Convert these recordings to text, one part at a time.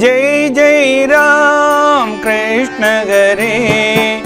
जय जय राम कृष्ण हरे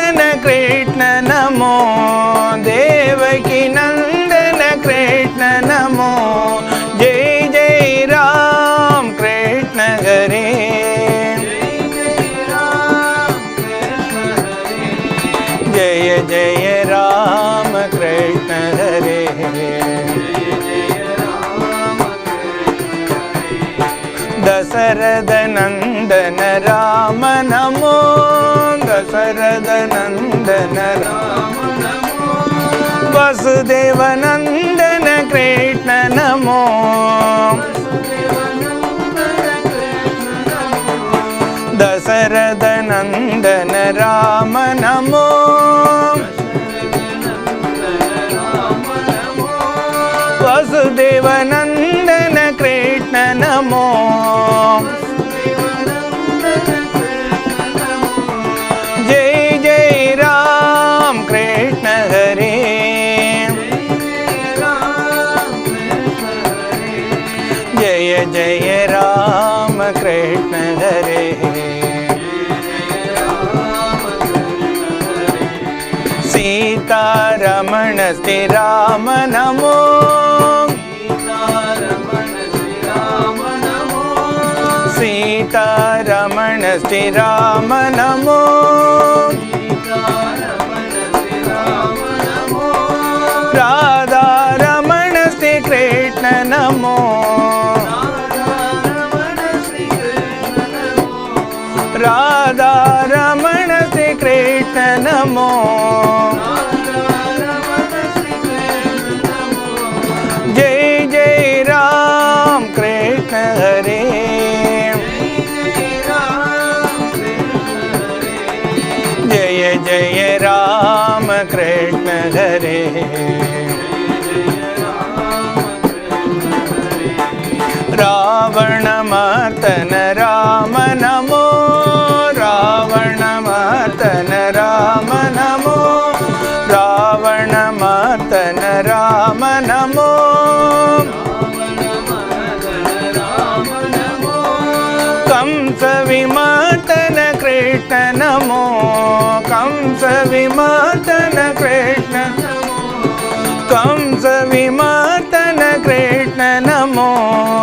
दशरद नन्दन राम नमो दशरद नन्दन राम वसुदेवनन्दन कृष्ण नमो दशरद नन्दन राम नमो జయ రామ నమో. సీతారమణ శ్రీరామ నమో. రాధారమణ శ్రీకృష్ణ నమో. రా कृष्ण नमो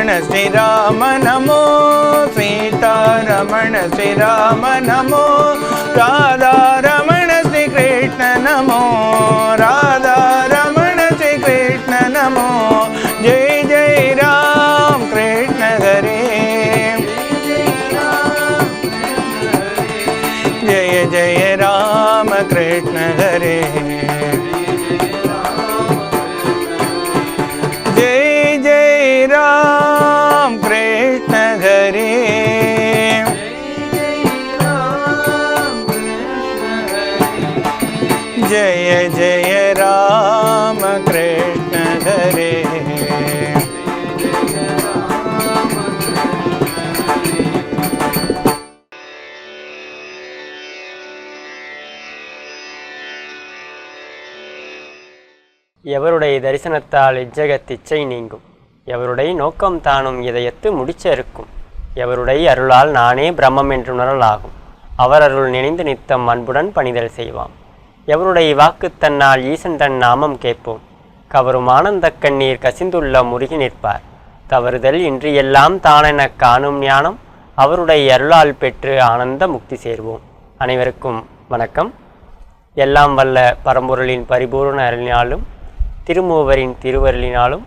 ರಮಣ ಶ್ರೀರಾಮ ನಮೋ ಸೀತಾರಮಣ ಶ್ರೀರಾಮ ನಮೋ ರಾಧಾ ರಮಣ ಶ್ರೀ ಕೃಷ್ಣ ನಮೋ ರಾಧಾ தரிசனத்தால் இச்சகத் இச்சை நீங்கும். எவருடைய நோக்கம் தானும் இதயத்து முடிச்சறுக்கும். எவருடைய அருளால் நானே பிரம்மம் என்றுணரலாகும். அவர் அருள் நினைந்து நித்தம் அன்புடன் பணிதல் செய்வாம். எவருடைய வாக்கு தன்னால் ஈசன் தன் நாமம் கேட்போம். கவரும் ஆனந்த கண்ணீர் கசிந்துள்ள முருகி நிற்பார். தவறுதல் இன்று எல்லாம் தானெனக் காணும் ஞானம் அவருடைய அருளால் பெற்று ஆனந்த முக்தி சேர்வோம். அனைவருக்கும் வணக்கம். எல்லாம் வல்ல பரம்பொருளின் பரிபூர்ண அருளினாலும் திருமூவரின் திருவருளினாலும்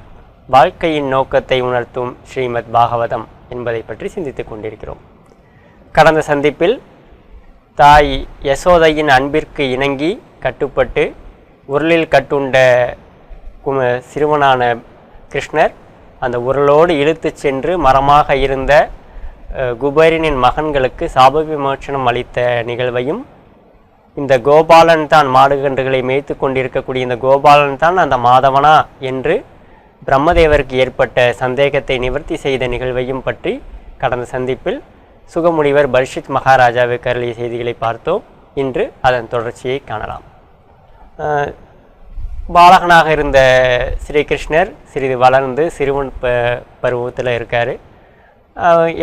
வாழ்க்கையின் நோக்கத்தை உணர்த்தும் ஸ்ரீமத் பாகவதம் என்பதை பற்றி சிந்தித்துக் கொண்டிருக்கிறோம். கடந்த சந்திப்பில் தாய் யசோதையின் அன்பிற்கு இணங்கி கட்டுப்பட்டு உருளில் கட்டுண்ட கும சிறுவனான கிருஷ்ணர் அந்த உருளோடு இழுத்துச் சென்று மரமாக இருந்த அஹ், குபேரனின் மகன்களுக்கு சாப விமோச்சனம் அளித்த நிகழ்வையும் இந்த கோபாலன் தான் மாடு கன்றுகளை மேய்த்து கொண்டிருக்கக்கூடிய இந்த கோபாலன் தான் அந்த மாதவனா என்று பிரம்மதேவருக்கு ஏற்பட்ட சந்தேகத்தை நிவர்த்தி செய்த நிகழ்வையும் பற்றி கடந்த சந்திப்பில் சுகமுனிவர் பரிஷித் மகாராஜாவுக்கு அருளிய செய்திகளை பார்த்தோம். இன்று அதன் தொடர்ச்சியை காணலாம். பாலகனாக இருந்த ஸ்ரீகிருஷ்ணர் சிறிது வளர்ந்து சிறுவன் ப பருவத்தில் இருக்கார்.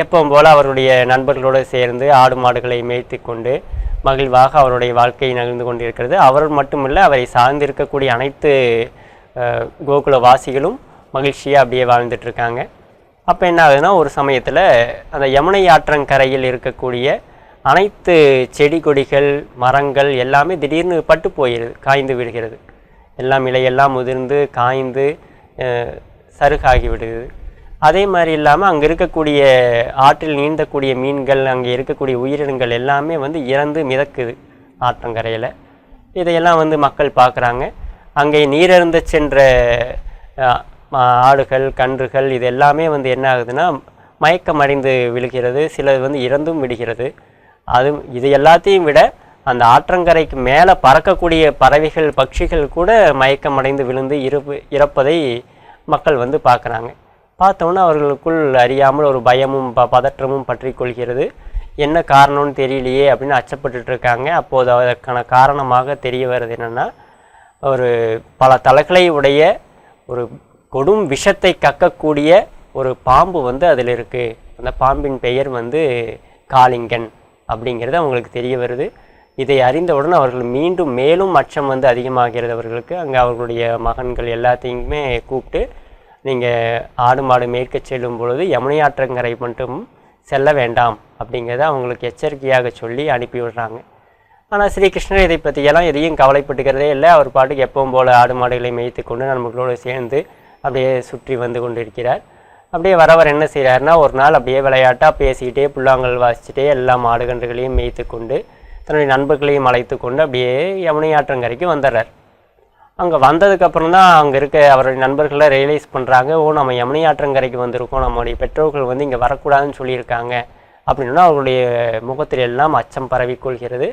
எப்பவும் போல் அவருடைய நண்பர்களோடு சேர்ந்து ஆடு மாடுகளை மேய்த்து கொண்டு மகிழ்வாக அவருடைய வாழ்க்கை நகர்ந்து கொண்டிருக்கிறது. அவர் மட்டுமில்லை அவரை சார்ந்திருக்கக்கூடிய அனைத்து கோகுல வாசிகளும் மகிழ்ச்சியாக அப்படியே வாழ்ந்துட்டு இருக்காங்க அப்போ என்ன ஆகுதுன்னா ஒரு சமயத்தில் அந்த யமுனை ஆற்றங்கரையில் இருக்கக்கூடிய அனைத்து செடி கொடிகள் மரங்கள் எல்லாமே திடீர்னு பட்டு போயிடுது காய்ந்து விடுகிறது. எல்லாம் இலையெல்லாம் முதிர்ந்து காய்ந்து சருகாகி விடுது அதே மாதிரி இல்லாமல் அங்கே இருக்கக்கூடிய ஆற்றில் நீந்தக்கூடிய மீன்கள் அங்கே இருக்கக்கூடிய உயிரினங்கள் எல்லாமே வந்து இறந்து மிதக்குது ஆற்றங்கரையில். இதையெல்லாம் வந்து மக்கள் பார்க்குறாங்க. அங்கே நீரருந்த சென்ற மா- ஆடுகள் கன்றுகள் இது எல்லாமே வந்து என்ன ஆகுதுன்னா மயக்கம் அடைந்து விழுகிறது. சிலது வந்து இறந்தும் விடுகிறது. அது இது எல்லாத்தையும் விட அந்த ஆற்றங்கரைக்கு மேலே பறக்கக்கூடிய பறவைகள் பட்சிகள் கூட மயக்கம் அடைந்து விழுந்து இருப்பு இறப்பதை மக்கள் வந்து பார்க்குறாங்க. பார்த்தோன்னே அவர்களுக்குள் அறியாமல் ஒரு பயமும் ப பதற்றமும் பற்றி கொள்கிறது. என்ன காரணம்னு தெரியலையே அப்படின்னு அச்சப்பட்டுட்டு இருக்காங்க. அப்போது அதற்கான காரணமாக தெரிய வருது என்னென்னா ஒரு பல தலைகளை உடைய ஒரு கொடும் விஷத்தை கக்கக்கூடிய ஒரு பாம்பு வந்து அதில் இருக்குது அந்த பாம்பின் பெயர் வந்து காளிங்கன் அப்படிங்கிறது அவங்களுக்கு தெரிய வருது. இதை அறிந்தவுடன் அவர்கள் மீண்டும் மேலும் அச்சம் வந்து அதிகமாகிறது அவர்களுக்கு. அங்கே அவர்களுடைய மகன்கள் எல்லாத்தையுமே கூப்பிட்டு நீங்கள் ஆடு மாடு மேய்க்க செல்லும் பொழுது யமுனை ஆற்றங்கரை மட்டும் செல்ல வேண்டாம் அப்படிங்கிறத அவங்களுக்கு எச்சரிக்கையாக சொல்லி அனுப்பி விடுறாங்க ஆனால் ஸ்ரீகிருஷ்ணர் இதை பற்றியெல்லாம் எதையும் கவலைப்பட்டுக்கிறதே இல்லை. அவர் பாட்டுக்கு எப்பவும் போல் ஆடு மாடுகளை மேய்த்து கொண்டு நண்பர்களோடு சேர்ந்து அப்படியே சுற்றி வந்து கொண்டிருக்கிறார். அப்படியே வரவர் என்ன செய்கிறாருன்னா ஒரு நாள் அப்படியே விளையாட்டாக பேசிக்கிட்டே புல்லாங்கல் வாசிச்சுட்டே எல்லா மாடுகன்றுகளையும் மேய்த்து கொண்டு தன்னுடைய நண்பர்களையும் அழைத்து கொண்டு அப்படியே யமுனை ஆற்றங்கரைக்கு வந்துடுறார். அங்கே வந்ததுக்கப்புறம் தான் அங்கே இருக்க அவருடைய நண்பர்களை ரியலைஸ் பண்ணுறாங்க ஓ நம்ம யமுனை ஆற்றங்கரைக்கு வந்திருக்கோம் நம்மளுடைய பெற்றோர்கள் வந்து இங்கே வரக்கூடாதுன்னு சொல்லியிருக்காங்க அப்படின்னா அவர்களுடைய முகத்தில் எல்லாம் அச்சம் பரவிக்கொள்கிறது.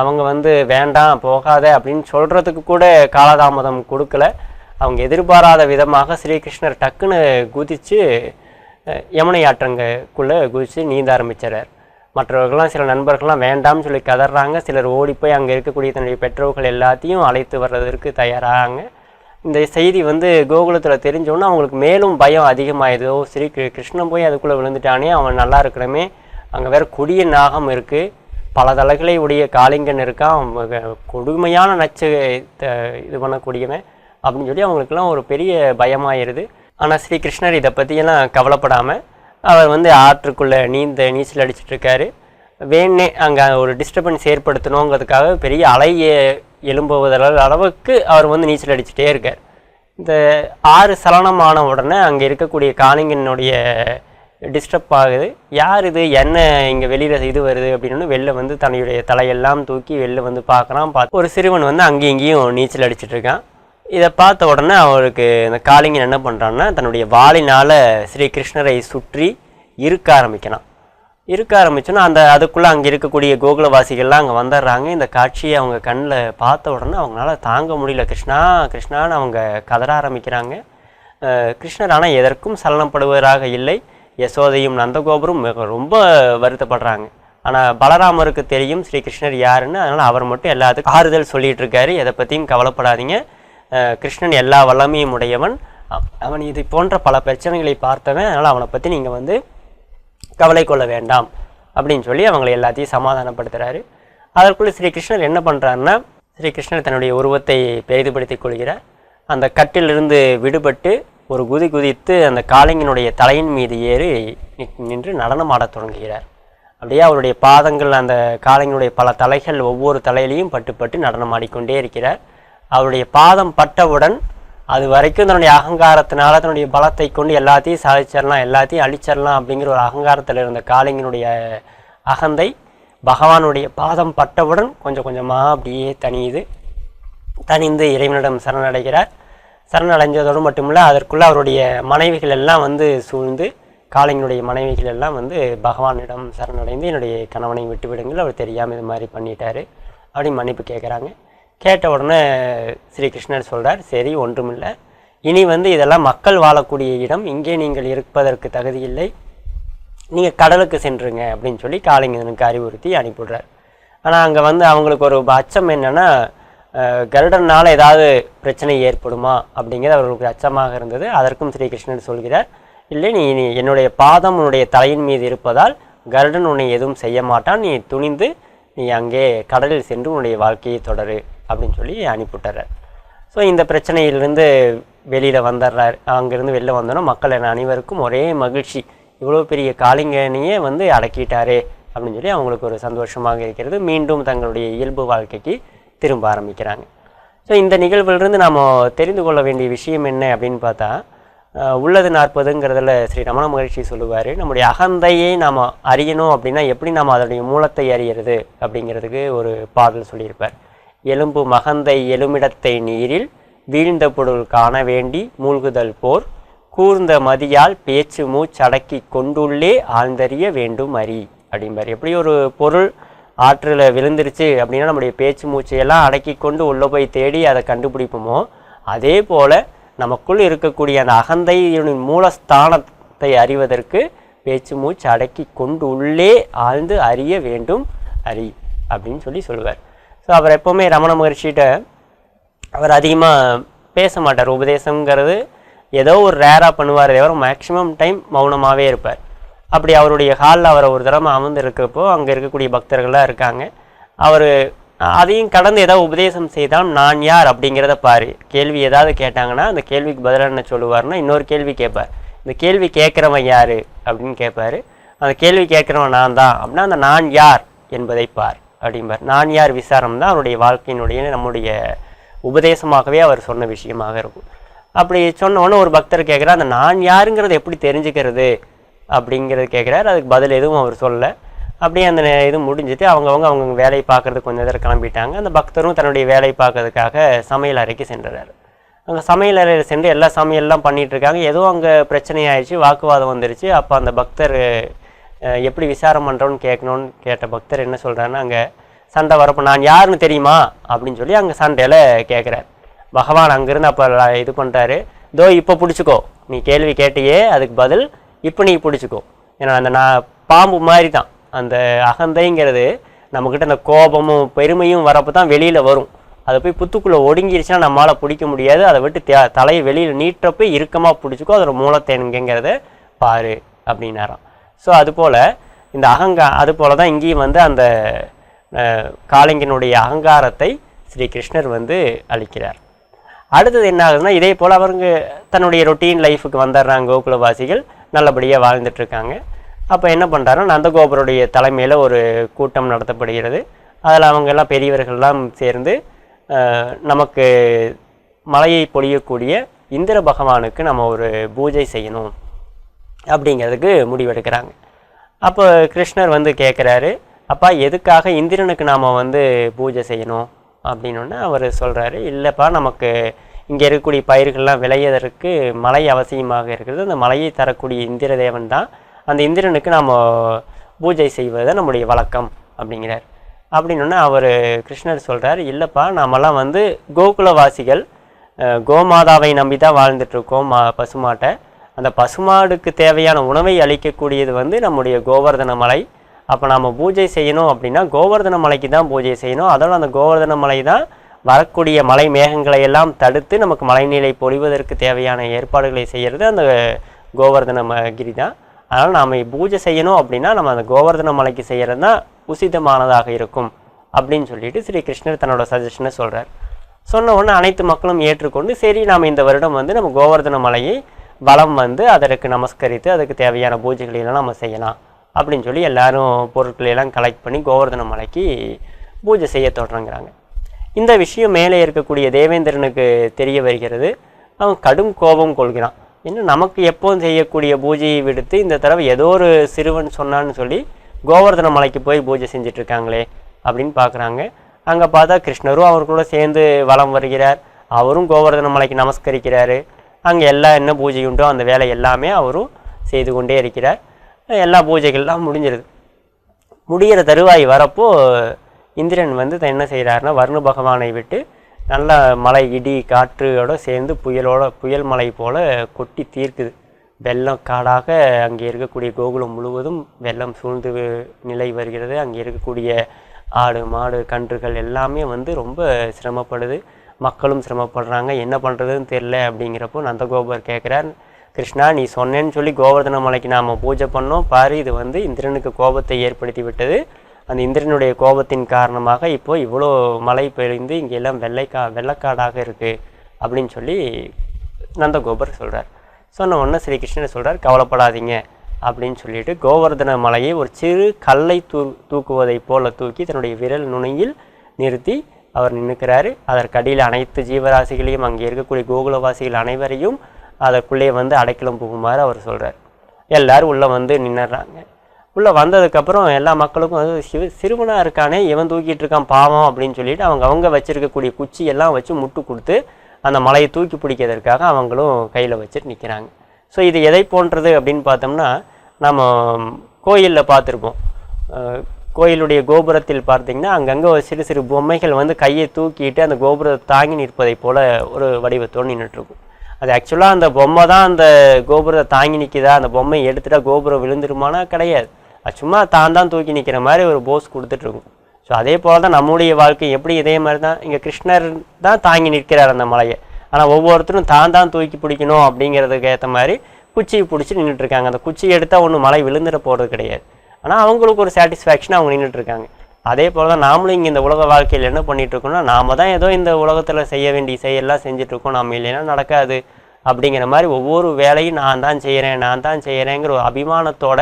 அவங்க வந்து வேண்டாம் போகாத அப்படின்னு சொல்கிறதுக்கு கூட காலதாமதம் கொடுக்கல. அவங்க எதிர்பாராத விதமாக ஸ்ரீகிருஷ்ணர் டக்குன்னு குதித்து யமுனை ஆற்றங்கக்குள்ளே குதித்து நீந்த ஆரம்பிச்சிடறார் மற்றவர்கள்லாம் சில நண்பர்கள்லாம் வேண்டாம்னு சொல்லி கதறாங்க. சிலர் ஓடி போய் அங்கே இருக்கக்கூடிய தன்னுடைய பெற்றோர்கள் எல்லாத்தையும் அழைத்து வர்றதற்கு தயாராகிறாங்க இந்த செய்தி வந்து கோகுலத்தில் தெரிஞ்சோன்னா அவங்களுக்கு மேலும் பயம் அதிகமாயிடுது. ஓ ஸ்ரீ கிரு- கிருஷ்ணன் போய் அதுக்குள்ளே விழுந்துட்டானே அவன் நல்லா இருக்கணுமே. அங்கே வேற கொடிய நாகம் இருக்குது பல தலைகளை உடைய காளிங்கன் இருக்கான் கொடுமையான நச்சு த- இது பண்ணக்கூடியவன் அப்படின்னு சொல்லி அவங்களுக்குலாம் ஒரு பெரிய பயமாயிருது. ஆனால் ஸ்ரீ கிருஷ்ணர் இதை பற்றியெல்லாம் கவலைப்படாமல் அவர் வந்து ஆற்றுக்குள்ளே நீந்த நீச்சல் அடிச்சிட்ருக்காரு. வேணே அங்கே ஒரு டிஸ்டர்பன்ஸ் ஏற்படுத்தணுங்கிறதுக்காக பெரிய அலையை எழும்புவதால் அளவுக்கு அவர் வந்து நீச்சல் அடிச்சுட்டே இருக்கார். இந்த ஆறு சலனமான உடனே அங்கே இருக்கக்கூடிய காளிங்கனுடைய டிஸ்டர்ப் ஆகுது. யார் இது? என்ன இங்கே வெளியில் இது வருது? அப்படின்னு வெளில வந்து தன்னுடைய தலையெல்லாம் தூக்கி வெளில வந்து பார்க்குறான். பார்த்து ஒரு சிறுவன் வந்து அங்கேயும் இங்கேயும் நீச்சல் அடிச்சிட்ருக்கான். இதை பார்த்த உடனே அவருக்கு இந்த காளிங்கன் என்ன பண்ணுறான்னா தன்னுடைய வாளினால் ஸ்ரீ கிருஷ்ணரை சுற்றி இருக்க ஆரம்பிக்கிறான். இருக்க ஆரம்பிச்சோன்னா அந்த அதுக்குள்ளே அங்கே இருக்கக்கூடிய கோகுலவாசிகள்லாம் அங்கே வந்துடுறாங்க. இந்த காட்சியை அவங்க கண்ணில் பார்த்த உடனே அவங்களால தாங்க முடியல. கிருஷ்ணா கிருஷ்ணான்னு அவங்க கதற ஆரம்பிக்கிறாங்க. கிருஷ்ணர் ஆனால் எதற்கும் சலனப்படுவதாக இல்லை. யசோதையும் நந்தகோபுரம் ரொம்ப வருத்தப்படுறாங்க. ஆனால் பலராமருக்கு தெரியும் ஸ்ரீகிருஷ்ணர் யாருன்னு. அதனால் அவர் மட்டும் எல்லாத்துக்கும் ஆறுதல் சொல்லிகிட்டு இருக்காரு. எதை பற்றியும் கவலைப்படாதீங்க. கிருஷ்ணன் எல்லா வல்லமையும் உடையவன். அவன் இது போன்ற பல பிரச்சனைகளை பார்த்தவன். அதனால் அவனை பற்றி நீங்கள் வந்து கவலை கொள்ள வேண்டாம். அப்படின்னு சொல்லி அவங்களை எல்லாத்தையும் சமாதானப்படுத்துகிறாரு அதற்குள்ளே ஸ்ரீ கிருஷ்ணர் என்ன பண்ணுறாருன்னா ஸ்ரீ கிருஷ்ணர் தன்னுடைய உருவத்தை பெரிதுபடுத்திக் கொள்கிறார். அந்த கட்டிலிருந்து விடுபட்டு ஒரு குதி குதித்து அந்த காளைங்கனுடைய தலையின் மீது ஏறி நின்று நடனம் ஆடத் தொடங்குகிறார். அப்படியே அவருடைய பாதங்கள் அந்த காளைங்களுடைய பல தலைகள் ஒவ்வொரு தலையிலையும் பட்டு பட்டு நடனமாடிக்கொண்டே இருக்கிறார். அவருடைய பாதம் பட்டவுடன் அது வரைக்கும் தன்னுடைய அகங்காரத்தினால தன்னுடைய பலத்தை கொண்டு எல்லாத்தையும் சாதிச்சிடலாம் எல்லாத்தையும் அழிச்சிடலாம் அப்படிங்கிற ஒரு அகங்காரத்தில் இருந்த காளிங்கனுடைய அகந்தை பகவானுடைய பாதம் பட்டவுடன் கொஞ்சம் கொஞ்சமாக அப்படியே தனியுது. தனிந்து இறைவனிடம் சரணடைகிறார். சரணடைஞ்சதோடு மட்டுமில்ல அதற்குள்ளே அவருடைய மனைவிகள் எல்லாம் வந்து சூழ்ந்து காளிங்கனுடைய மனைவிகள் எல்லாம் வந்து பகவானிடம் சரணடைந்து என்னுடைய கணவனை விட்டு விடுங்கள் அவர் தெரியாமல் இது மாதிரி பண்ணிட்டாரு அப்படின்னு மன்னிப்பு கேட்குறாங்க கேட்ட உடனே ஸ்ரீகிருஷ்ணர் சொல்கிறார் சரி ஒன்றுமில்லை. இனி வந்து இதெல்லாம் மக்கள் வாழக்கூடிய இடம். இங்கே நீங்கள் இருப்பதற்கு தகுதியில்லை நீங்கள் கடலுக்கு சென்றுங்க அப்படின்னு சொல்லி காளிங்கனுக்கு அறிவுறுத்தி அனுப்பிவிடுறார். ஆனால் அங்கே வந்து அவங்களுக்கு ஒரு அச்சம் என்னென்னா கருடனால் ஏதாவது பிரச்சனை ஏற்படுமா அப்படிங்கிறது அவர்களுக்கு அச்சமாக இருந்தது. அதற்கும் ஸ்ரீகிருஷ்ணன் சொல்கிறார் இல்லை நீ நீ என்னுடைய பாதம் உன்னுடைய தலையின் மீது இருப்பதால் கருடன் உன்னை எதுவும் செய்ய மாட்டான். நீ துணிந்து நீ அங்கே கடலில் சென்று உன்னுடைய வாழ்க்கையை தொடரு. அப்படின்னு சொல்லி அனுப்பிவிட்டுறார். ஸோ இந்த பிரச்சனையிலிருந்து வெளியில் வந்துடுறார் அங்கேருந்து வெளில வந்தோன்னா மக்கள் என அனைவருக்கும் ஒரே மகிழ்ச்சி. இவ்வளோ பெரிய காளிங்கனையே வந்து அடக்கிட்டாரே அப்படின்னு சொல்லி அவங்களுக்கு ஒரு சந்தோஷமாக இருக்கிறது. மீண்டும் தங்களுடைய இயல்பு வாழ்க்கைக்கு திரும்ப ஆரம்பிக்கிறாங்க. ஸோ இந்த நிகழ்விலிருந்து நாம் தெரிந்து கொள்ள வேண்டிய விஷயம் என்ன அப்படின்னு பார்த்தா உள்ளது நாற்பதுங்கிறதுல ஸ்ரீ ரமண மகிழ்ச்சி சொல்லுவார் நம்முடைய அகந்தையை நாம் அறியணும் அப்படின்னா எப்படி நாம் அதனுடைய மூலத்தை அறியறது அப்படிங்கிறதுக்கு ஒரு பாடல் சொல்லியிருப்பார். எலும்பு மகந்தை எலுமிடத்தை நீரில் வீழ்ந்த பொருள் காண வேண்டி மூழ்குதல் போர் கூர்ந்த மதியால் பேச்சு மூச்சடக்கி கொண்டுள்ளே ஆழ்ந்தறிய வேண்டும் அறி அப்படிம்பார். எப்படி ஒரு பொருள் ஆற்றில் விழுந்துருச்சு அப்படின்னா நம்முடைய பேச்சு மூச்சையெல்லாம் அடக்கி கொண்டு உள்ளே போய் தேடி அதை கண்டுபிடிப்போமோ அதே போல் நமக்குள் இருக்கக்கூடிய அந்த அகந்தை மூலஸ்தானத்தை அறிவதற்கு பேச்சு மூச்சு அடக்கி கொண்டு உள்ளே ஆழ்ந்து அறிய வேண்டும் அறி அப்படின்னு சொல்லி சொல்லுவார் ஸோ அவர் எப்போவுமே ரமண மகர்ஷிகிட்ட அவர் அதிகமாக பேச மாட்டார். உபதேசங்கிறது ஏதோ ஒரு ரேராக பண்ணுவார். தவிர மேக்ஸிமம் டைம் மௌனமாகவே இருப்பார். அப்படி அவருடைய ஹாலில் அவரை ஒரு தடவை அமர்ந்து இருக்கிறப்போ அங்கே இருக்கக்கூடிய பக்தர்களாக இருக்காங்க. அவர் அதையும் கடந்து ஏதாவது உபதேசம் செய்தால் நான் யார் அப்படிங்கிறத பாரு. கேள்வி ஏதாவது கேட்டாங்கன்னா அந்த கேள்விக்கு பதிலாக என்ன சொல்லுவார்னா இன்னொரு கேள்வி கேட்பார். இந்த கேள்வி கேட்குறவன் யார் அப்படின்னு கேட்பார். அந்த கேள்வி கேட்குறவன் நான் தான் அப்படின்னா அந்த நான் யார் என்பதை பார். அப்படிம்பார். நான் யார் விசாரம் தான் அவருடைய வாழ்க்கையினுடைய நம்முடைய உபதேசமாகவே அவர் சொன்ன விஷயமாக இருக்கும். அப்படி சொன்னோன்னே ஒரு பக்தர் கேட்குறார் அந்த நான் யாருங்கிறத எப்படி தெரிஞ்சுக்கிறது அப்படிங்கிறது கேட்குறாரு. அதுக்கு பதில் எதுவும் அவர் சொல்லலை அப்படியே அந்த இது முடிஞ்சுட்டு அவங்கவுங்க அவங்க வேலையை பார்க்குறதுக்கு கொஞ்சம் நேரம் கிளம்பிட்டாங்க. அந்த பக்தரும் தன்னுடைய வேலையை பார்க்கறதுக்காக சமையல் அறைக்கு சென்றார். அங்கே சமையல் அறையில் சென்று எல்லா சமையல்லாம் பண்ணிகிட்ருக்காங்க ஏதோ அங்கே பிரச்சனை ஆயிடுச்சு வாக்குவாதம் வந்துருச்சு. அப்போ அந்த பக்தர் எப்படி விசாரம் பண்ணுறோன்னு கேட்கணும்னு கேட்ட பக்தர் என்ன சொல்கிறாருன்னா அங்கே சண்டை வரப்போ நான் யாருன்னு தெரியுமா? அப்படின்னு சொல்லி அங்கே சண்டையில் கேட்குறாரு பகவான் அங்கேருந்து அப்போ இது பண்ணுறாரு இதோ இப்போ பிடிச்சிக்கோ. நீ கேள்வி கேட்டியே அதுக்கு பதில் இப்போ நீ பிடிச்சிக்கோ. ஏன்னா அந்த நான் பாம்பு மாதிரி தான் அந்த அகந்தைங்கிறது நம்மக்கிட்ட அந்த கோபமும் பெருமையும் வரப்போ தான் வெளியில் வரும். அதை போய் புத்துக்குள்ளே ஒடுங்கிருச்சுன்னா நம்மளால் பிடிக்க முடியாது. அதை விட்டு தலையை வெளியில் நீட்டுறப்ப இறுக்கமாக பிடிச்சிக்கோ. அதோட மூலத்தை எங்கேங்கிறத பாரு அப்படின்னாராம். ஸோ அதுபோல் இந்த அகங்கா அதுபோல தான் இங்கேயும் வந்து அந்த காளிங்கனுடைய அகங்காரத்தை ஸ்ரீ கிருஷ்ணர் வந்து அளிக்கிறார். அடுத்தது என்ன ஆகுதுன்னா இதே போல் அவருங்க தன்னுடைய ரொட்டீன் லைஃபுக்கு வந்துடுறாங்க கோகுலவாசிகள். நல்லபடியாக வாழ்ந்துட்டுருக்காங்க அப்போ என்ன பண்ணுறாருன்னா நந்தகோபருடைய தலைமையில் ஒரு கூட்டம் நடத்தப்படுகிறது. அதில் அவங்கெல்லாம் பெரியவர்கள்லாம் சேர்ந்து நமக்கு மழையை பொழியக்கூடிய இந்திர பகவானுக்கு நம்ம ஒரு பூஜை செய்யணும். அப்படிங்கிறதுக்கு முடிவெடுக்கிறாங்க. அப்போ கிருஷ்ணர் வந்து கேட்குறாரு அப்பா எதுக்காக இந்திரனுக்கு நாம் வந்து பூஜை செய்யணும்? அப்படின்னோடனே அவர் சொல்கிறாரு இல்லைப்பா நமக்கு இங்கே இருக்கக்கூடிய பயிர்கள்லாம் விளையதற்கு மழை அவசியமாக இருக்கிறது. அந்த மழையை தரக்கூடிய இந்திர தேவன் தான். அந்த இந்திரனுக்கு நாம் பூஜை செய்வது நம்முடைய வழக்கம் அப்படிங்கிறார். அப்படின்னோடனே அவர் கிருஷ்ணர் சொல்கிறார் இல்லைப்பா நாமெல்லாம் வந்து கோகுலவாசிகள் கோமாதாவை நம்பி தான் வாழ்ந்துட்டுருக்கோம் மா பசுமாட்டை. அந்த பசுமாடுக்கு தேவையான உணவை அளிக்கக்கூடியது வந்து நம்முடைய கோவர்தன மலை. அப்போ நாம் பூஜை செய்யணும் அப்படின்னா கோவர்தன மலைக்கு தான் பூஜை செய்யணும். அதோட அந்த கோவர்தன மலை தான் வரக்கூடிய மலை மேகங்களை எல்லாம் தடுத்து நமக்கு மழைநீரை பொழிவதற்கு தேவையான ஏற்பாடுகளை செய்கிறது அந்த கோவர்தன ம- கிரி தான். அதனால் நாம் பூஜை செய்யணும் அப்படின்னா நம்ம அந்த கோவர்தன மலைக்கு செய்கிறது தான் உசிதமானதாக இருக்கும் அப்படின்னு சொல்லிட்டு ஸ்ரீ கிருஷ்ணர் தன்னோட சஜஷனை சொல்கிறார் சொன்ன உடனே அனைத்து மக்களும் ஏற்றுக்கொண்டு சரி நாம் இந்த வருடம் வந்து நம்ம கோவர்தன மலையை வளம் வந்து அதற்கு நமஸ்கரித்து அதுக்கு தேவையான பூஜைகளை எல்லாம் நம்ம செய்யலாம். அப்படின்னு சொல்லி எல்லாரும் பொருட்களையெல்லாம் கலெக்ட் பண்ணி கோவர்தன மலைக்கு பூஜை செய்ய தொடங்குறாங்க. இந்த விஷயம் மேலே இருக்கக்கூடிய தேவேந்திரனுக்கு தெரிய வருகிறது. அவன் கடும் கோபம் கொள்கிறான். இன்னும் நமக்கு எப்போதும் செய்யக்கூடிய பூஜையை விடுத்து இந்த தடவை ஏதோ ஒரு சிறுவன் சொன்னான்னு சொல்லி கோவர்தன மலைக்கு போய் பூஜை செஞ்சுட்டு இருக்காங்களே அப்படின்னு பார்க்குறாங்க. அங்கே பார்த்தா கிருஷ்ணரும் அவர் கூட சேர்ந்து வலம் வருகிறார். அவரும் கோவர்தன மலைக்கு நமஸ்கரிக்கிறாரு. அங்கே எல்லா என்ன பூஜை உண்டோ அந்த வேலை எல்லாமே அவரும் செய்து கொண்டே இருக்கிறார். எல்லா பூஜைகள்லாம் முடிஞ்சிருது. முடிகிற தருவாய் வரப்போ இந்திரன் வந்து த- என்ன செய்கிறாருன்னா வருண பகவானை விட்டு நல்ல மழை இடி காற்றோடு சேர்ந்து புயலோட புயல் மலை போல் கொட்டி தீர்க்குது. வெள்ளம் காடாக அங்கே இருக்கக்கூடிய கோகுலம் முழுவதும் வெள்ளம் சூழ்ந்து நிலை வருகிறது. அங்கே இருக்கக்கூடிய ஆடு மாடு கன்றுகள் எல்லாமே வந்து ரொம்ப சிரமப்படுது. மக்களும் சிரமப்படுறாங்க. என்ன பண்ணுறதுன்னு தெரில அப்படிங்கிறப்போ நந்தகோபர் கேட்குறார் கிருஷ்ணா நீ சொன்னேன்னு சொல்லி கோவர்தன மலைக்கு நாம் பூஜை பண்ணோம். பாரு இது வந்து இந்திரனுக்கு கோபத்தை ஏற்படுத்தி விட்டது. அந்த இந்திரனுடைய கோபத்தின் காரணமாக இப்போது இவ்வளோ மழை பெய்ந்து இங்கே எல்லாம் வெள்ளைக்கா வெள்ளக்காடாக இருக்குது அப்படின்னு சொல்லி நந்தகோபர் சொல்கிறார் சொன்ன உடனே ஸ்ரீகிருஷ்ணன் சொல்கிறார் கவலைப்படாதீங்க. அப்படின்னு சொல்லிட்டு கோவர்தன மலையை ஒரு சிறு கல்லை தூ தூக்குவதைப் போல தூக்கி தன்னுடைய விரல் நுனியில் நிறுத்தி அவர் நின்றுக்கிறாரு அதற்கடியில் அனைத்து ஜீவராசிகளையும் அங்கே இருக்கக்கூடிய கோகுலவாசிகள் அனைவரையும் அதற்குள்ளே வந்து அடைக்கலம் புகுமாறு அவர் சொல்கிறார் எல்லாரும் உள்ளே வந்து நின்னுறாங்க. உள்ளே வந்ததுக்கப்புறம் எல்லா மக்களுக்கும் வந்து சிறுவனாக இருக்கானே இவன் தூக்கிட்டு இருக்கான் பாவம் அப்படின்னு சொல்லிட்டு அவங்க அவங்க வச்சுருக்கக்கூடிய குச்சி எல்லாம் வச்சு முட்டு கொடுத்து அந்த மலையை தூக்கி பிடிக்கிறதுக்காக அவங்களும் கையில் வச்சுட்டு நிற்கிறாங்க ஸோ இது எதை போன்றது அப்படின்னு பார்த்தோம்னா நம்ம கோயிலில் பார்த்துருப்போம். கோயிலுடைய கோபுரத்தில் பார்த்தீங்கன்னா அங்கங்கே ஒரு சிறு சிறு பொம்மைகள் வந்து கையை தூக்கிட்டு அந்த கோபுரத்தை தாங்கி நிற்பதைப் போல் ஒரு வடிவத்தோடு நின்றுட்டுருக்கும். அது ஆக்சுவலாக அந்த பொம்மை தான் அந்த கோபுரத்தை தாங்கி நிற்கிதா? அந்த பொம்மை எடுத்துட்டா கோபுரம் விழுந்துருமானா? கிடையாது. அது சும்மா தான் தான் தூக்கி நிற்கிற மாதிரி ஒரு போஸ் கொடுத்துட்ருக்கும் ஸோ அதே போல் தான் நம்முடைய வாழ்க்கை எப்படி இதே மாதிரி தான் இங்கே கிருஷ்ணர் தான் தாங்கி நிற்கிறார் அந்த மலையை. ஆனால் ஒவ்வொருத்தரும் தான் தான் தூக்கி பிடிக்கணும் அப்படிங்கிறதுக்கு ஏற்ற மாதிரி குச்சியை பிடிச்சி நின்றுட்டுருக்காங்க. அந்த குச்சி எடுத்தால் ஒன்றும் மலை விழுந்துட போகிறது கிடையாது. ஆனால் அவங்களுக்கு ஒரு சாட்டிஸ்ஃபேக்ஷன் அவங்க நின்றுட்டு இருக்காங்க அதே போல் தான் நாமளும் இங்கே இந்த உலக வாழ்க்கையில் என்ன பண்ணிட்டு நாம் நாம தான் ஏதோ இந்த உலகத்தில் செய்ய வேண்டிய செயல்லாம் செஞ்சுட்டு இருக்கோம் நம்ம இல்லைன்னா நடக்காது. அப்படிங்கிற மாதிரி ஒவ்வொரு வேலையும் நான் தான் செய்கிறேன் நான் தான் செய்கிறேங்கிற ஒரு அபிமானத்தோட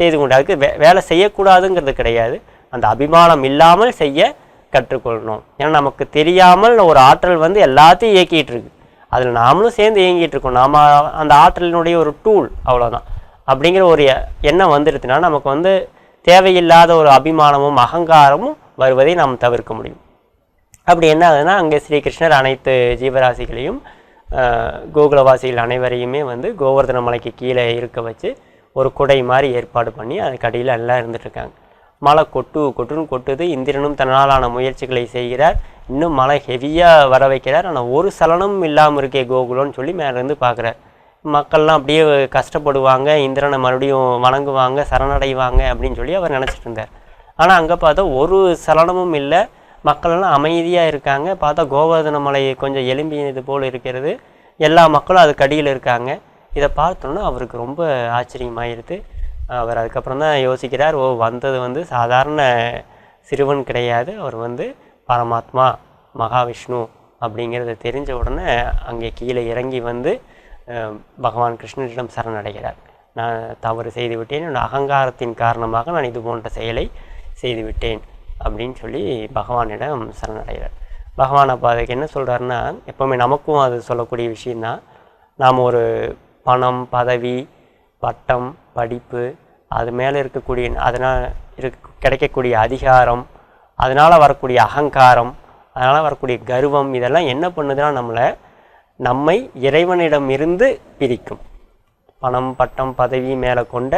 செய்து கொண்டு அதுக்கு வே வேலை செய்யக்கூடாதுங்கிறது கிடையாது. அந்த அபிமானம் இல்லாமல் செய்ய கற்றுக்கொள்ளணும். ஏன்னா நமக்கு தெரியாமல் ஒரு ஆற்றல் வந்து எல்லாத்தையும் இயக்கிட்டு இருக்கு அதில் நாமளும் சேர்ந்து இயங்கிட்டு இருக்கோம் நாம அந்த ஆற்றலினுடைய ஒரு டூல் அவ்வளோதான் அப்படிங்கிற ஒரு எ- எண்ணம் வந்துடுதுன்னா நமக்கு வந்து தேவையில்லாத ஒரு அபிமானமும் அகங்காரமும் வருவதை நாம் தவிர்க்க முடியும். அப்படி என்ன ஆகுதுன்னா அங்கே ஸ்ரீகிருஷ்ணர் அனைத்து ஜீவராசிகளையும் கோகுலவாசிகள் அனைவரையுமே வந்து கோவர்தன மலைக்கு கீழே இருக்க வச்சு ஒரு குடை மாதிரி ஏற்பாடு பண்ணி அதுக்கு அடியில் எல்லாம் இருந்துட்டு இருக்காங்க மழை கொட்டு கொட்டுன்னு கொட்டுது. இந்திரனும் தன்னாலான முயற்சிகளை செய்கிறார். இன்னும் மழை ஹெவியாக வர வைக்கிறார். ஆனால் ஒரு சலனமும் இல்லாமல் இருக்கே கோகுலம்னு சொல்லி மேலேருந்து பார்க்குறார். மக்கள்லாம் அப்படியே கஷ்டப்படுவாங்க இந்திரனை மறுபடியும் வணங்குவாங்க சரணடைவாங்க அப்படின்னு சொல்லி அவர் நினச்சிட்டு இருந்தார். ஆனால் அங்கே பார்த்தா ஒரு சலனமும் இல்லை. மக்களெல்லாம் அமைதியாக இருக்காங்க. பார்த்தா கோவர்தன மலை கொஞ்சம் எலும்பியது போல் இருக்கிறது. எல்லா மக்களும் அதுக்கு அடியில் இருக்காங்க. இதை பார்த்தோன்னா அவருக்கு ரொம்ப ஆச்சரியமாயிருது. அவர் அதுக்கப்புறம் தான் யோசிக்கிறார் ஓ வந்தது வந்து சாதாரண சிறுவன் கிடையாது. அவர் வந்து பரமாத்மா மகாவிஷ்ணு அப்படிங்கிறத தெரிஞ்ச உடனே அங்கே கீழே இறங்கி வந்து பகவான் கிருஷ்ணனிடம் சரணடைகிறார். நான் தவறு செய்து விட்டேன் என்னோட அகங்காரத்தின் காரணமாக நான் இது போன்ற செயலை செய்துவிட்டேன் அப்படின்னு சொல்லி பகவானிடம் சரணடைகிறார். பகவான் அப்போ அதுக்கு என்ன சொல்கிறாருன்னா எப்போவுமே நமக்கும் அது சொல்லக்கூடிய விஷயந்தான் நாம் ஒரு பணம் பதவி பட்டம் படிப்பு அது மேலே இருக்கக்கூடிய அதனால் இருக்க கிடைக்கக்கூடிய அதிகாரம் அதனால் வரக்கூடிய அகங்காரம் அதனால் வரக்கூடிய கர்வம் இதெல்லாம் என்ன பண்ணுதுன்னா நம்மளை நம்மை இறைவனிடம் இருந்து பிரிக்கும். பணம் பட்டம் பதவி மேலே கொண்ட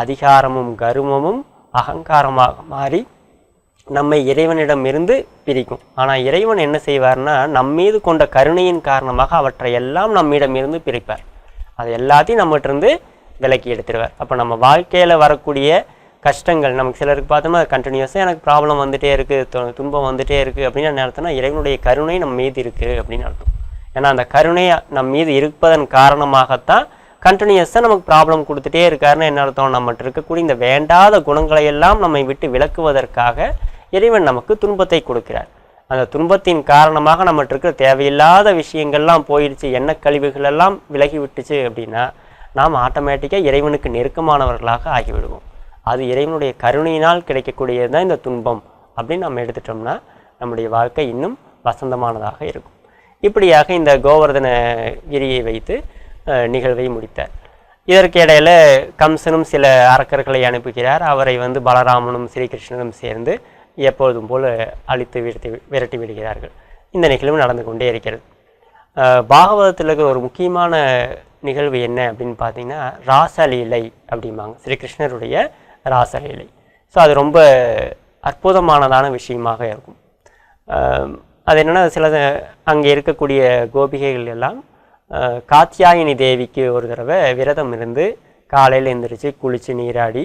அதிகாரமும் கருமமும் அகங்காரமாக மாறி நம்மை இறைவனிடம் இருந்து பிரிக்கும். ஆனால் இறைவன் என்ன செய்வார்னா நம்மீது கொண்ட கருணையின் காரணமாக அவற்றை எல்லாம் நம்மிடம் இருந்து பிரிப்பார். அது எல்லாத்தையும் நம்மகிட்ட இருந்து விலக்கி எடுத்துருவார். அப்போ நம்ம வாழ்க்கையில் வரக்கூடிய கஷ்டங்கள் நமக்கு சிலருக்கு பார்த்தோம்னா கண்டினியூஸாக எனக்கு ப்ராப்ளம் வந்துகிட்டே இருக்குது துன்பம் வந்துகிட்டே இருக்குது அப்படின்னு என்ன அர்த்தம்னா இறைவனுடைய கருணை நம்ம மீது இருக்குது அப்படின்னு அர்த்தம். ஏன்னா அந்த கருணை நம் மீது இருப்பதன் காரணமாகத்தான் கண்டினியூஸாக நமக்கு ப்ராப்ளம் கொடுத்துட்டே இருக்காருன்னு என்ன அர்த்தம்? நம்மகிட்ட இருக்கக்கூடிய இந்த வேண்டாத குணங்களை எல்லாம் நம்மை விட்டு விலக்குவதற்காக இறைவன் நமக்கு துன்பத்தை கொடுக்கிறார். அந்த துன்பத்தின் காரணமாக நம்மகிட்ட இருக்கிற தேவையில்லாத விஷயங்கள்லாம் போயிடுச்சு என்ன கழிவுகள் எல்லாம் விலகி விட்டுச்சு அப்படின்னா நாம் ஆட்டோமேட்டிக்காக இறைவனுக்கு நெருக்கமானவர்களாக ஆகிவிடுவோம். அது இறைவனுடைய கருணையினால் கிடைக்கக்கூடியது தான் இந்த துன்பம் அப்படின்னு நம்ம எடுத்துட்டோம்னா நம்முடைய வாழ்க்கை இன்னும் வசந்தமானதாக இருக்கும். இப்படியாக இந்த கோவர்தன கிரியை வைத்து நிகழ்வை முடித்தார். இதற்கு இடையில கம்சனும் சில அரக்கர்களை அனுப்புகிறார். அவரை வந்து பலராமனும் ஸ்ரீகிருஷ்ணனும் சேர்ந்து எப்பொழுதும் போல் அழித்து விரட்டி விரட்டி விடுகிறார்கள். இந்த நிகழ்வு நடந்து கொண்டே இருக்கிறது. பாகவதத்தில் இருக்கிற ஒரு முக்கியமான நிகழ்வு என்ன அப்படின்னு பார்த்தீங்கன்னா ராசலீலை அப்படிம்பாங்க. ஸ்ரீகிருஷ்ணருடைய ராசலீலை ஸோ அது ரொம்ப அற்புதமானதான விஷயமாக இருக்கும். அது என்னென்னா சில அங்கே இருக்கக்கூடிய கோபிகைகள் எல்லாம் காத்தியாயினி தேவிக்கு ஒரு தடவை விரதம் இருந்து காலையில் எந்திரிச்சு குளித்து நீராடி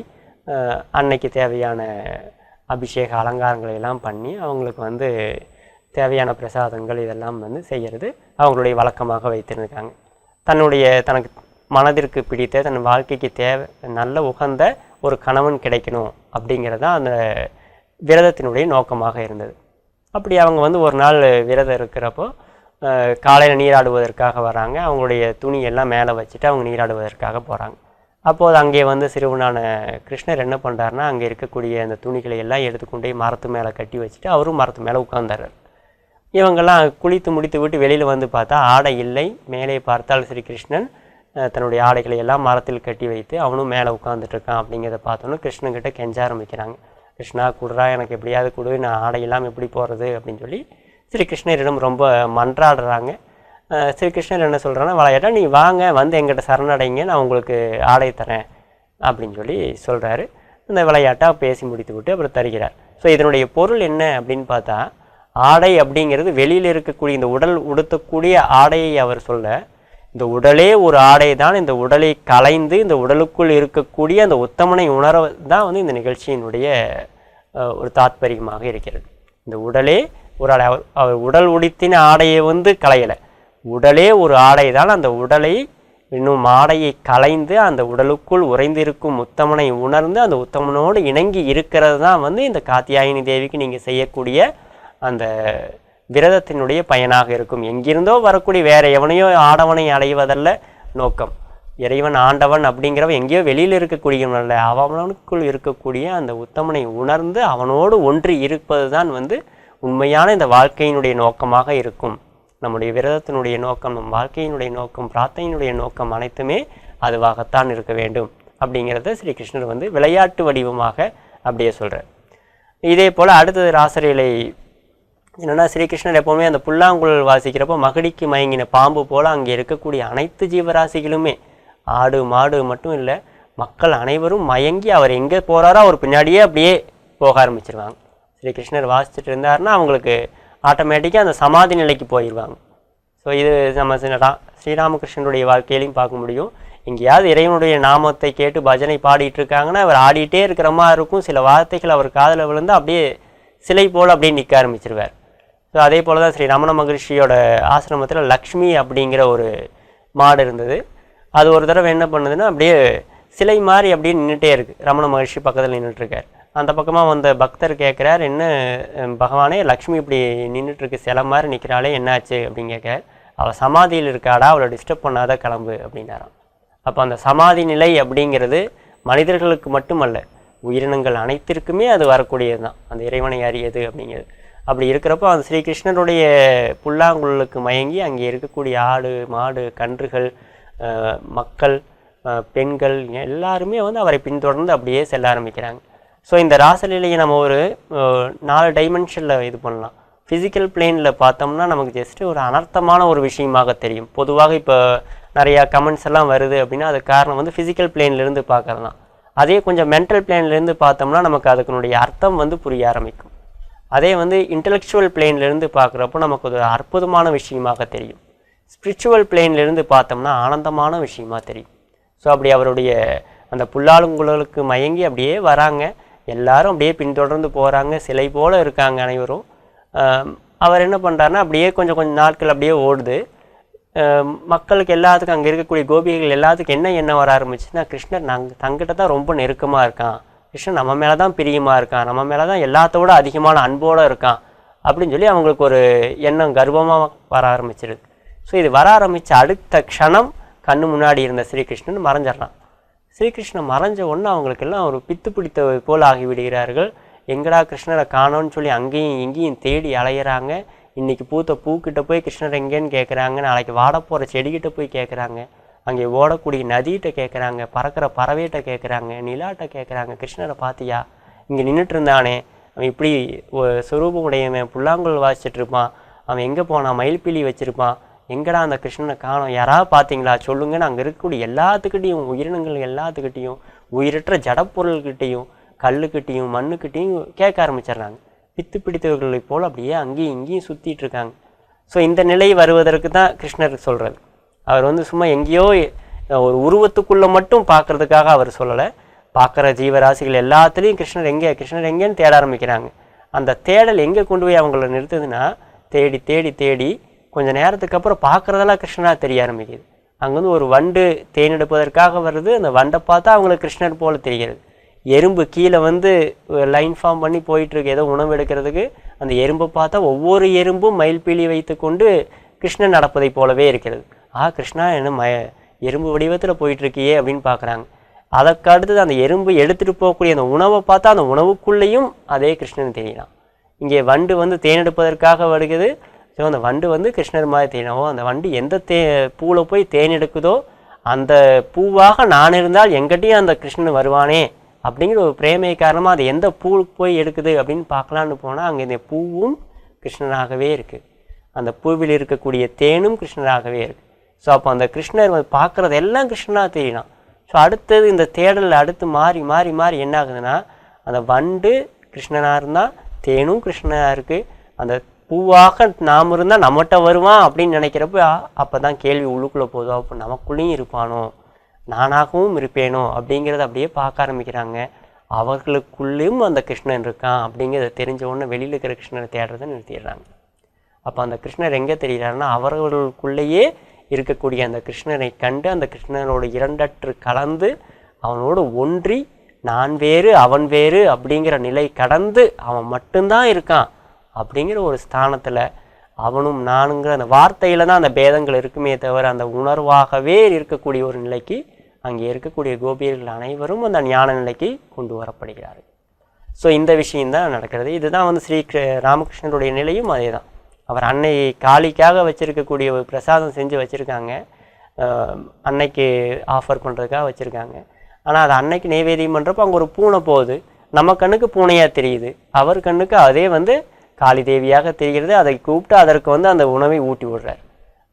அன்னைக்கு தேவையான அபிஷேக அலங்காரங்களை எல்லாம் பண்ணி அவங்களுக்கு வந்து தேவையான பிரசாதங்கள் இதெல்லாம் வந்து செய்கிறது அவங்களுடைய வழக்கமாக வைத்திருக்காங்க. தன்னுடைய தனக்கு மனதிற்கு பிடித்த தன் வாழ்க்கைக்கு தேவை நல்ல உகந்த ஒரு கணவன் கிடைக்கணும் அப்படிங்கிறது தான் அந்த விரதத்தினுடைய நோக்கமாக இருந்தது. அப்படி அவங்க வந்து ஒரு நாள் விரதம் இருக்கிறப்போ காலையில் நீராடுவதற்காக வராங்க. அவங்களுடைய துணி எல்லாம் மேலே வச்சுட்டு அவங்க நீராடுவதற்காக போகிறாங்க அப்போது அங்கே வந்து சிறுவனான கிருஷ்ணர் என்ன பண்ணுறாருன்னா அங்கே இருக்கக்கூடிய அந்த துணிகளை எல்லாம் எடுத்துக்கொண்டே மரத்து மேலே கட்டி வச்சுட்டு அவரும் மரத்து மேலே உட்காந்துறாரு இவங்கெல்லாம் குளித்து முடித்து விட்டு வெளியில் வந்து பார்த்தா ஆடை இல்லை. மேலே பார்த்தால் ஸ்ரீ கிருஷ்ணன் தன்னுடைய ஆடைகளை எல்லாம் மரத்தில் கட்டி வைத்து அவனும் மேலே உட்காந்துட்ருக்கான் இருக்கான் அப்படிங்கிறத பார்த்தோன்னே கிருஷ்ணன் கிட்டே கெஞ்ச ஆரம்பிக்கிறாங்க. கிருஷ்ணா குடுறா எனக்கு எப்படியாவது கொடு நான் ஆடை இல்லாமல் எப்படி போகிறது அப்படின்னு சொல்லி ஸ்ரீ கிருஷ்ணரிடம் ரொம்ப மன்றாடுறாங்க. ஸ்ரீகிருஷ்ணர் ஸ்ரீ கிருஷ்ணர் என்ன சொல்கிறேன்னா வளையாட்டா நீ வாங்க வந்து எங்கிட்ட சரணடைங்க நான் உங்களுக்கு ஆடை தரேன் அப்படின்னு சொல்லி சொல்கிறாரு இந்த விளையாட்டாக பேசி முடித்து விட்டு அப்புறம் தருகிறார். ஸோ இதனுடைய பொருள் என்ன அப்படின்னு பார்த்தா ஆடை அப்படிங்கிறது வெளியில் இருக்கக்கூடிய இந்த உடல் உடுத்தக்கூடிய ஆடையை அவர் சொல்ல இந்த உடலே ஒரு ஆடை தான் இந்த உடலை கலைந்து இந்த உடலுக்குள் இருக்கக்கூடிய அந்த உத்தமனை உணர தான் வந்து இந்த நிகழ்ச்சியினுடைய ஒரு தாத்பரியமாக இருக்கிறது. இந்த உடலே ஒரு ஆடை அவர் அவர் உடல் உடித்தின ஆடையை வந்து களையலை. உடலே ஒரு ஆடை தான் அந்த உடலை இன்னும் ஆடையை களைந்து அந்த உடலுக்குள் உறைந்திருக்கும் உத்தமனை உணர்ந்து அந்த உத்தமனோடு இணங்கி இருக்கிறது தான் வந்து இந்த காத்தியாயினி தேவிக்கு நீங்கள் செய்யக்கூடிய அந்த விரதத்தினுடைய பயனாக இருக்கும். எங்கிருந்தோ வரக்கூடிய வேற எவனையோ ஆடவனை அடைவதல்ல நோக்கம். இறைவன் ஆண்டவன் அப்படிங்கிறவன் எங்கேயோ வெளியில் இருக்கக்கூடியவன்ல அவனுக்குள் இருக்கக்கூடிய அந்த உத்தமனை உணர்ந்து அவனோடு ஒன்று இருப்பது தான் வந்து உண்மையான இந்த வாழ்க்கையினுடைய நோக்கமாக இருக்கும். நம்முடைய விரதத்தினுடைய நோக்கம் நம் வாழ்க்கையினுடைய நோக்கம் பிரார்த்தனையினுடைய நோக்கம் அனைத்துமே அதுவாகத்தான் இருக்க வேண்டும் அப்படிங்கிறத ஸ்ரீ கிருஷ்ணர் வந்து விளையாட்டு வடிவமாக அப்படியே சொல்கிறார் இதே போல் அடுத்தது ராசரீலை என்னென்னா ஸ்ரீகிருஷ்ணர் எப்போவுமே அந்த புல்லாங்குழல் வாசிக்கிறப்போ மகிடிக்கு மயங்கின பாம்பு போல் அங்கே இருக்கக்கூடிய அனைத்து ஜீவராசிகளுமே ஆடு மாடு மட்டும் இல்லை மக்கள் அனைவரும் மயங்கி அவர் எங்கே போகிறாரோ அவர் பின்னாடியே அப்படியே போக ஆரம்பிச்சிருவாங்க. ஸ்ரீகிருஷ்ணர் வாசிச்சுட்டு இருந்தாருன்னா அவங்களுக்கு ஆட்டோமேட்டிக்காக அந்த சமாதி நிலைக்கு போயிடுவாங்க ஸோ இது நம்ம ஸ்ரீராமகிருஷ்ணனுடைய வாழ்க்கையிலையும் பார்க்க முடியும். எங்கேயாவது இறைவனுடைய நாமத்தை கேட்டு பஜனை பாடிட்டு இருக்காங்கன்னா அவர் ஆடிட்டே இருக்கிற மாதிரி இருக்கும். சில வார்த்தைகள் அவர் காதில் விழுந்து அப்படியே சிலை போல் அப்படியே நிற்க ஆரம்பிச்சிருவார். ஸோ அதே போல் தான் ஸ்ரீ ரமண மகரிஷியோட ஆசிரமத்தில் லக்ஷ்மி அப்படிங்கிற ஒரு மாடு இருந்தது. அது ஒரு தடவை என்ன பண்ணுதுன்னா அப்படியே சிலை மாதிரி அப்படியே நின்றுட்டே இருக்குது ரமண மகரிஷி பக்கத்தில் நின்றுட்டுருக்கார் அந்த பக்கமாக வந்த பக்தர் கேட்குறார் என்ன பகவானே லக்ஷ்மி இப்படி நின்றுட்டுருக்கு சிலை மாதிரி நிற்கிறாளே என்னாச்சு? அப்படின்னு கேட்குறார் அவள் சமாதியில் இருக்காடா அவளை டிஸ்டர்ப் பண்ணாத கிளம்பு அப்படின்னாராம். அப்போ அந்த சமாதி நிலை அப்படிங்கிறது மனிதர்களுக்கு மட்டுமல்ல உயிரினங்கள் அனைத்திற்குமே அது வரக்கூடியது தான் அந்த இறைவனை அறியது அப்படிங்கிறது. அப்படி இருக்கிறப்போ அந்த ஸ்ரீகிருஷ்ணருடைய புல்லாங்குழலுக்கு மயங்கி அங்கே இருக்கக்கூடிய ஆடு மாடு கன்றுகள் மக்கள் பெண்கள் எல்லாருமே வந்து அவரை பின்தொடர்ந்து அப்படியே செல்ல ஆரம்பிக்கிறாங்க. ஸோ இந்த ராசலீலையை நம்ம ஒரு நாலு டைமென்ஷனில் இது பண்ணலாம். ஃபிசிக்கல் பிளேனில் பார்த்தோம்னா நமக்கு ஜஸ்ட்டு ஒரு அனர்த்தமான ஒரு விஷயமாக தெரியும். பொதுவாக இப்போ நிறையா கமெண்ட்ஸ் எல்லாம் வருது அப்படின்னா அது காரணம் வந்து ஃபிசிக்கல் பிளேன்லேருந்து பார்க்குறது தான் அதே கொஞ்சம் மென்டல் பிளேன்லேருந்து பார்த்தோம்னா நமக்கு அதுக்குனுடைய அர்த்தம் வந்து புரிய ஆரம்பிக்கும். அதே வந்து இன்டெலெக்சுவல் பிளேன்லேருந்து பார்க்குறப்போ நமக்கு ஒரு அற்புதமான விஷயமாக தெரியும். ஸ்பிரிச்சுவல் பிளேன்லேருந்து பார்த்தோம்னா ஆனந்தமான விஷயமா தெரியும். ஸோ அப்படி அவருடைய அந்த புல்லாளுங்குழலுக்கு மயங்கி அப்படியே வராங்க. எல்லாரும் அப்படியே பின்தொடர்ந்து போகிறாங்க சிலை போல இருக்காங்க அனைவரும். அவர் என்ன பண்ணுறாருன்னா அப்படியே கொஞ்சம் கொஞ்சம் நாட்கள் அப்படியே ஓடுது. மக்களுக்கு எல்லாத்துக்கும் அங்கே இருக்கக்கூடிய கோபிகைகள் எல்லாத்துக்கும் என்ன எண்ணம் வர ஆரம்பிச்சுன்னா கிருஷ்ணர் நாங்கள் தங்கிட்ட தான் ரொம்ப நெருக்கமாக இருக்கான். கிருஷ்ணன் நம்ம மேலே தான் பிரியமாக இருக்கான் நம்ம மேலே தான் எல்லாத்தோட அதிகமான அன்போடு இருக்கான் அப்படின்னு சொல்லி அவங்களுக்கு ஒரு எண்ணம் கர்வமாக வர ஆரம்பிச்சிருது. ஸோ இது வர ஆரம்பித்த அடுத்த க்ஷணம் கண்ணு முன்னாடி இருந்த ஸ்ரீகிருஷ்ணன் மறைஞ்சிடறான் ஸ்ரீகிருஷ்ணன் மறைஞ்ச உடனே அவங்களுக்கெல்லாம் ஒரு பித்து பிடித்த போல் ஆகிவிடுகிறார்கள் எங்கடா கிருஷ்ணரை காணோன்னு சொல்லி அங்கேயும் இங்கேயும் தேடி அலையிறாங்க. இன்றைக்கி பூத்த பூக்கிட்ட போய் கிருஷ்ணர் எங்கேன்னு கேட்குறாங்க நாளைக்கு வாட போகிற செடிக்கிட்ட போய் கேட்குறாங்க அங்கே ஓடக்கூடிய நதிகிட்ட கேட்குறாங்க பறக்கிற பறவைகிட்ட கேட்குறாங்க நிலாட்ட கேட்குறாங்க கிருஷ்ணரை பார்த்தியா? இங்கே நின்றுட்டு இருந்தானே அவன் இப்படி ஒ- உடையவன் புல்லாங்குழல் வாசிச்சிட்டு இருப்பான் அவன் எங்கே போனான் மயில்பிலி வச்சுருப்பான் எங்கடா அந்த கிருஷ்ணனை காணோம் யாராவது பார்த்தீங்களா? சொல்லுங்கன்னு அங்கே இருக்கக்கூடிய எல்லாத்துக்கிட்டேயும் உயிரினங்கள் எல்லாத்துக்கிட்டேயும் உயிரற்ற ஜடப்பொருள்கிட்டையும் கல்லுக்கிட்டையும் மண்ணுக்கிட்டையும் கேட்க ஆரம்பிச்சிடுறாங்க. பித்து பிடித்தவர்களைப் போல் அப்படியே அங்கேயும் இங்கேயும் சுற்றிட்டு இருக்காங்க. ஸோ இந்த நிலை வருவதற்கு தான் கிருஷ்ணர் சொல்கிறது அவர் வந்து சும்மா எங்கேயோ ஒரு உருவத்துக்குள்ளே மட்டும் பார்க்கறதுக்காக அவர் சொல்லலை. பார்க்குற ஜீவராசிகள் எல்லாத்துலேயும் கிருஷ்ணர் எங்கே கிருஷ்ணர் எங்கேன்னு தேட ஆரம்பிக்கிறாங்க. அந்த தேடல் எங்கே கொண்டு போய் அவங்கள நிறுத்துதுன்னா தேடி தேடி தேடி கொஞ்சம் நேரத்துக்கு அப்புறம் பார்க்குறதெல்லாம் கிருஷ்ணனாக தெரிய ஆரம்பிக்குது. அங்கே வந்து ஒரு வண்டு தேனெடுப்பதற்காக வருது. அந்த வண்டை பார்த்தா அவங்களுக்கு கிருஷ்ணர் போல் தெரிகிறது. எறும்பு கீழே வந்து லைன் ஃபார்ம் பண்ணி போயிட்டுருக்கு. ஏதோ உணவு எடுக்கிறதுக்கு. அந்த எறும்பை பார்த்தா ஒவ்வொரு எறும்பும் மயில்பீலி வைத்துக்கொண்டு கிருஷ்ணன் நடப்பதைப் போலவே இருக்கிறது. ஆ கிருஷ்ணா என்ன மய எறும்பு வடிவத்தில் போயிட்டுருக்கியே அப்படின்னு பார்க்குறாங்க அதற்கு அடுத்தது அந்த எறும்பு எடுத்துகிட்டு போகக்கூடிய அந்த உணவை பார்த்தா அந்த உணவுக்குள்ளேயும் அதே கிருஷ்ணன் தெரியலாம் இங்கே வண்டு வந்து தேனெடுப்பதற்காக வருகிறது. ஸோ அந்த வண்டு வந்து கிருஷ்ணர் மாதிரி தெரியணும் அந்த வண்டு எந்த தே பூவில் போய் தேன் எடுக்குதோ அந்த பூவாக நான் இருந்தால் எங்கிட்டையும் அந்த கிருஷ்ணன் வருவானே அப்படிங்கிற ஒரு பிரேமை காரணமாக அது எந்த பூவுக்கு போய் எடுக்குது அப்படின்னு பார்க்கலான்னு போனால் அங்கே இந்த பூவும் கிருஷ்ணனாகவே இருக்குது அந்த பூவில் இருக்கக்கூடிய தேனும் கிருஷ்ணராகவே இருக்குது ஸோ அப்போ அந்த கிருஷ்ணர் பார்க்குறது எல்லாம் கிருஷ்ணனாக தெரியலாம் ஸோ அடுத்தது இந்த தேடலில் அடுத்து மாறி மாறி மாறி என்ன ஆகுதுன்னா அந்த வண்டு கிருஷ்ணனாக இருந்தால் தேனும் கிருஷ்ணனாக இருக்குது அந்த பூவாக நாம் இருந்தால் நம்மகிட்ட வருவான் அப்படின்னு நினைக்கிறப்ப அப்போ தான் கேள்வி உள்ளுக்குள்ளே போதும் அப்போ நமக்குள்ளேயும் இருப்பானோ? நானாகவும் இருப்பேனோ? அப்படிங்கிறத அப்படியே பார்க்க ஆரம்பிக்கிறாங்க. அவர்களுக்குள்ளேயும் அந்த கிருஷ்ணன் இருக்கான் அப்படிங்கிறத தெரிஞ்ச உடனே வெளியில் இருக்கிற கிருஷ்ணரை தேடுறதை நிறுத்திடுறாங்க. அப்போ அந்த கிருஷ்ணர் எங்கே தெரிகிறாருன்னா அவர்களுக்குள்ளேயே இருக்கக்கூடிய அந்த கிருஷ்ணனை கண்டு அந்த கிருஷ்ணனோட இரண்டற்று கலந்து அவனோடு ஒன்றி நான் வேறு அவன் வேறு அப்படிங்கிற நிலை கடந்து அவன் மட்டும்தான் இருக்கான் அப்படிங்கிற ஒரு ஸ்தானத்தில் அவனும் நானுங்கிற அந்த வார்த்தையில் தான் அந்த பேதங்கள் இருக்குமே தவிர அந்த உணர்வாகவே இருக்கக்கூடிய ஒரு நிலைக்கு அங்கே இருக்கக்கூடிய கோபியர்கள் அனைவரும் அந்த ஞான நிலைக்கு கொண்டு வரப்படுகிறார்கள். ஸோ இந்த விஷயம்தான் நடக்கிறது. இதுதான் வந்து ஸ்ரீ கிரு- ராமகிருஷ்ணருடைய நிலையும் அதே தான் அவர் அன்னை காளிக்காக வச்சுருக்கக்கூடிய ஒரு பிரசாதம் செஞ்சு வச்சுருக்காங்க. அன்னைக்கு ஆஃபர் பண்ணுறதுக்காக வச்சுருக்காங்க. ஆனால் அது அன்னைக்கு நைவேதியம் பண்ணுறப்போ அங்கே ஒரு பூனை போகுது. நம்ம கண்ணுக்கு பூனையாக தெரியுது. அவர் கண்ணுக்கு அதே வந்து காளி தேவியாக தெரிகிறது. அதை கூப்பிட்டு அதற்கு வந்து அந்த உணவை ஊட்டி விடுறார்.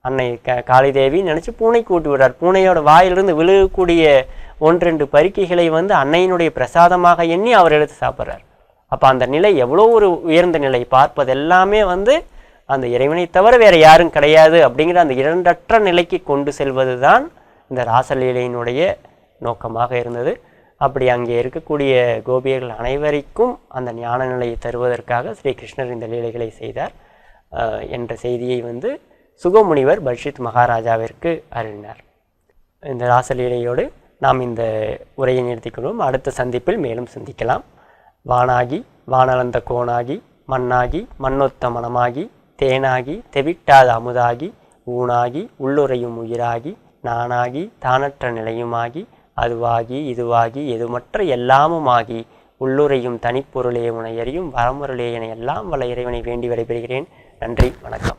அன்னை க காளி தேவின்னு நினச்சி பூனைக்கு ஊட்டி விடுறார். பூனையோட வாயிலிருந்து விழுகக்கூடிய ஒன்றெண்டு பருக்கைகளை வந்து அன்னையினுடைய பிரசாதமாக எண்ணி அவர் எடுத்து சாப்பிட்றார். அப்போ அந்த நிலை எவ்வளோ ஒரு உயர்ந்த நிலை. பார்ப்பது எல்லாமே வந்து அந்த இறைவனை தவிர வேறு யாரும் கிடையாது அப்படிங்கிற அந்த இரண்டற்ற நிலைக்கு கொண்டு செல்வது தான் இந்த ராசலீலையினுடைய நோக்கமாக இருந்தது. அப்படி அங்கே இருக்கக்கூடிய கோபியர்கள் அனைவருக்கும் அந்த ஞான நிலையை தருவதற்காக ஸ்ரீகிருஷ்ணர் இந்த லீலைகளை செய்தார். என்ற செய்தியை வந்து சுகமுனிவர் பல்ஷித் மகாராஜாவிற்கு அருளினார் இந்த ராசலீலையோடு நாம் இந்த உரையை நிறுத்திக்கொள்வோம். அடுத்த சந்திப்பில் மேலும் சிந்திக்கலாம். வானாகி வானளந்த கோணாகி மண்ணாகி மண்ணொத்த மனமாகி தேனாகி தெவிட்டாத அமுதாகி ஊனாகி உள்ளுறையும் உயிராகி நானாகி தானற்ற நிலையுமாகி அதுவாகி இதுவாகி எதுமற்ற எல்லாமுமாகி உள்ளுரையும் தனிப்பொருளே உனையறியும் வரமுருளே என எல்லாம் வல்ல இறைவனை வேண்டி விடைபெறுகிறேன். நன்றி வணக்கம்.